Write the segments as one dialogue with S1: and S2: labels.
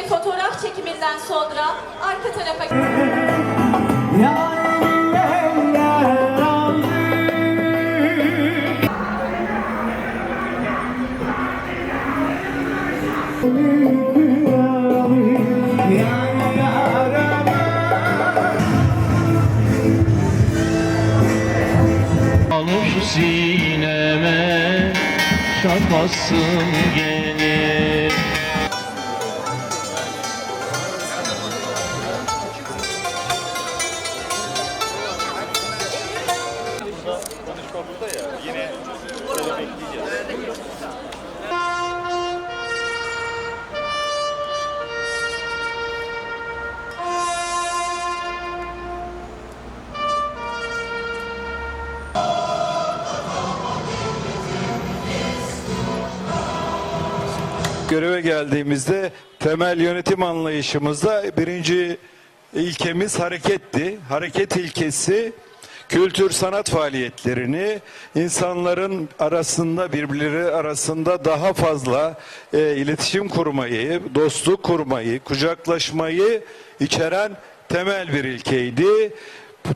S1: Kendilerini fotoğraf çekiminden sonra arka tarafa
S2: Alır sineme şakasın gelir
S3: göreve geldiğimizde temel yönetim anlayışımızda birinci ilkemiz hareketti. Hareket ilkesi kültür sanat faaliyetlerini insanların arasında birbirleri arasında daha fazla e, iletişim kurmayı, dostluk kurmayı, kucaklaşmayı içeren temel bir ilkeydi.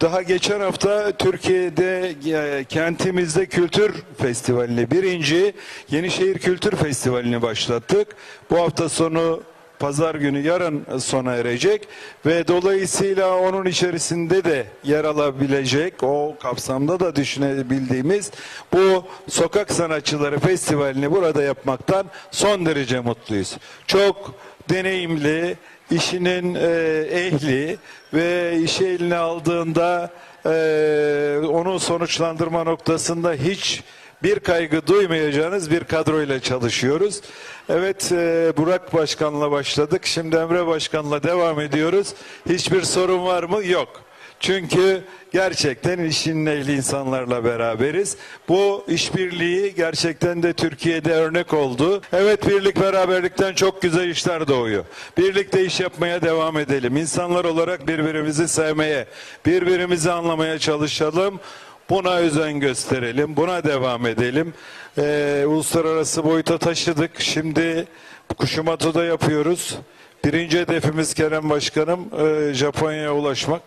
S3: Daha geçen hafta Türkiye'de e, kentimizde kültür festivalini birinci Yenişehir Kültür Festivali'ni başlattık. Bu hafta sonu pazar günü yarın sona erecek ve dolayısıyla onun içerisinde de yer alabilecek o kapsamda da düşünebildiğimiz bu sokak sanatçıları festivalini burada yapmaktan son derece mutluyuz. Çok deneyimli, işinin e, ehli ve işi eline aldığında e, onu sonuçlandırma noktasında hiç bir kaygı duymayacağınız bir kadroyla çalışıyoruz. Evet e, Burak Başkan'la başladık. Şimdi Emre Başkan'la devam ediyoruz. Hiçbir sorun var mı? Yok. Çünkü gerçekten işin ehli insanlarla beraberiz. Bu işbirliği gerçekten de Türkiye'de örnek oldu. Evet birlik beraberlikten çok güzel işler doğuyor. Birlikte iş yapmaya devam edelim. İnsanlar olarak birbirimizi sevmeye, birbirimizi anlamaya çalışalım. Buna özen gösterelim, buna devam edelim. Ee, uluslararası boyuta taşıdık. Şimdi Kuşumato'da yapıyoruz. Birinci hedefimiz Kerem Başkanım e, Japonya'ya ulaşmak.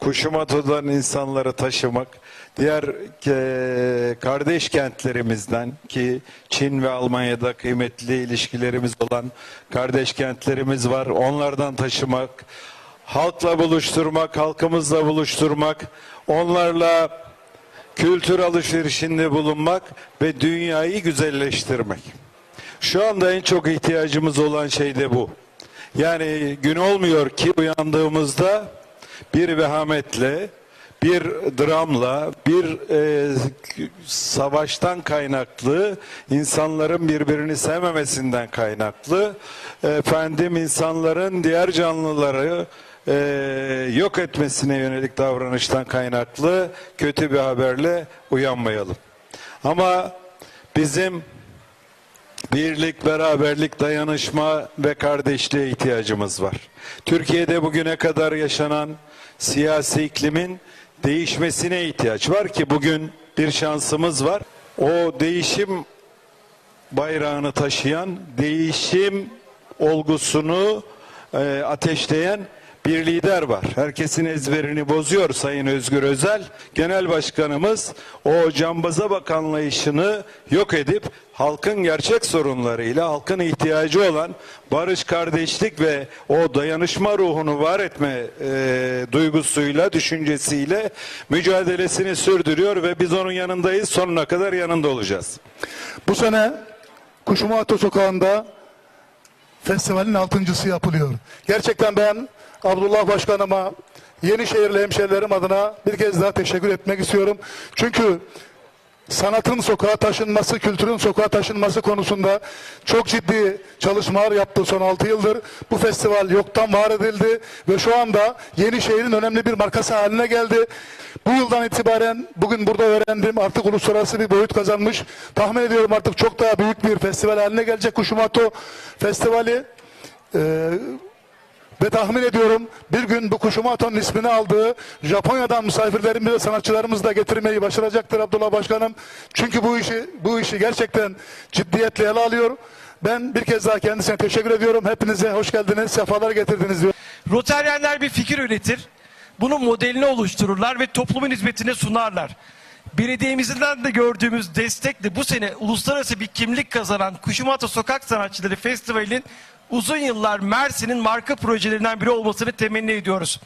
S3: Kuşumato'dan insanları taşımak, diğer e, kardeş kentlerimizden ki Çin ve Almanya'da kıymetli ilişkilerimiz olan kardeş kentlerimiz var. Onlardan taşımak, halkla buluşturmak, halkımızla buluşturmak, onlarla kültür alışverişinde bulunmak ve dünyayı güzelleştirmek. Şu anda en çok ihtiyacımız olan şey de bu. Yani gün olmuyor ki uyandığımızda bir vehametle, bir dramla, bir e, savaştan kaynaklı, insanların birbirini sevmemesinden kaynaklı, efendim insanların diğer canlıları e, yok etmesine yönelik davranıştan kaynaklı kötü bir haberle uyanmayalım. Ama bizim birlik, beraberlik, dayanışma ve kardeşliğe ihtiyacımız var. Türkiye'de bugüne kadar yaşanan siyasi iklimin değişmesine ihtiyaç var ki bugün bir şansımız var. O değişim bayrağını taşıyan, değişim olgusunu e, ateşleyen bir lider var. Herkesin ezberini bozuyor Sayın Özgür Özel. Genel Başkanımız o cambaza bakanlayışını yok edip halkın gerçek sorunlarıyla, halkın ihtiyacı olan barış, kardeşlik ve o dayanışma ruhunu var etme e, duygusuyla, düşüncesiyle mücadelesini sürdürüyor ve biz onun yanındayız. Sonuna kadar yanında olacağız.
S4: Bu sene Kuşumato Sokağı'nda festivalin altıncısı yapılıyor. Gerçekten ben Abdullah Başkanıma, Yenişehirli hemşerilerim adına bir kez daha teşekkür etmek istiyorum. Çünkü sanatın sokağa taşınması, kültürün sokağa taşınması konusunda çok ciddi çalışmalar yaptı son 6 yıldır. Bu festival yoktan var edildi ve şu anda Yenişehir'in önemli bir markası haline geldi. Bu yıldan itibaren bugün burada öğrendim artık uluslararası bir boyut kazanmış. Tahmin ediyorum artık çok daha büyük bir festival haline gelecek Kuşumato Festivali. Ee, ve tahmin ediyorum bir gün bu Kuşumaton'un ismini aldığı Japonya'dan misafirlerimizi sanatçılarımızı da getirmeyi başaracaktır Abdullah Başkanım. Çünkü bu işi bu işi gerçekten ciddiyetle ele alıyor Ben bir kez daha kendisine teşekkür ediyorum. Hepinize hoş geldiniz, sefalar getirdiniz diyor.
S5: Roteryenler bir fikir üretir. Bunun modelini oluştururlar ve toplumun hizmetine sunarlar. Belediyemizden de gördüğümüz destekle bu sene uluslararası bir kimlik kazanan Kuşumata Sokak Sanatçıları Festivali'nin uzun yıllar Mersin'in marka projelerinden biri olmasını temenni ediyoruz.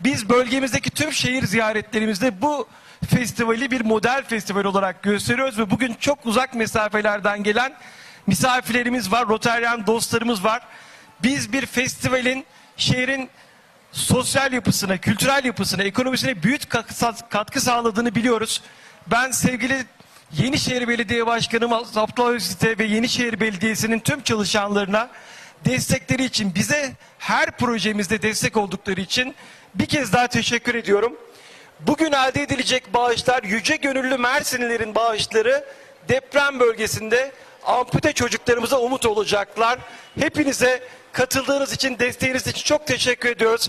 S5: Biz bölgemizdeki tüm şehir ziyaretlerimizde bu festivali bir model festival olarak gösteriyoruz ve bugün çok uzak mesafelerden gelen misafirlerimiz var, Roteryen dostlarımız var. Biz bir festivalin şehrin sosyal yapısına, kültürel yapısına, ekonomisine büyük katkı- sağladığını biliyoruz. Ben sevgili Yenişehir Belediye Başkanım Abdullah Özit'e ve Yenişehir Belediyesi'nin tüm çalışanlarına destekleri için, bize her projemizde destek oldukları için bir kez daha teşekkür ediyorum. Bugün elde edilecek bağışlar, yüce gönüllü Mersinlilerin bağışları deprem bölgesinde ampute çocuklarımıza umut olacaklar. Hepinize katıldığınız için, desteğiniz için çok teşekkür ediyoruz.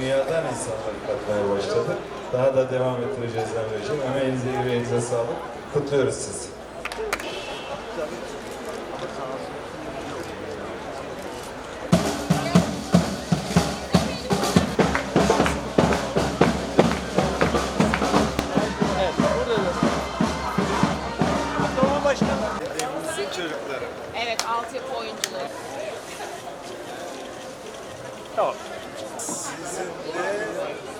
S3: Dünyadan insanları katmaya başladık. Daha da devam ettireceğiz Emre'ciğim. Emeğinize, yüreğinize sağlık. Kutluyoruz sizi.
S6: Evet, altyapı oyuncuları.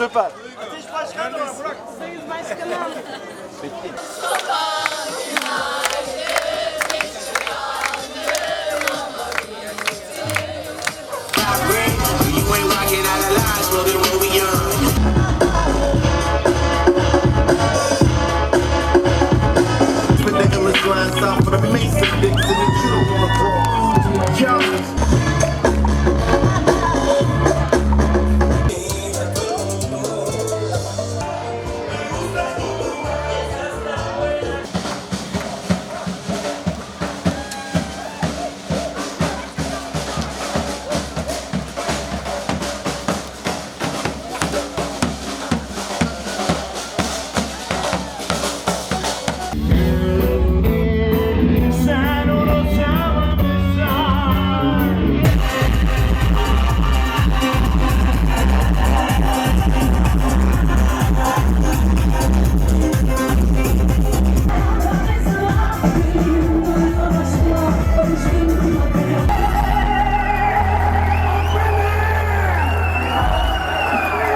S7: You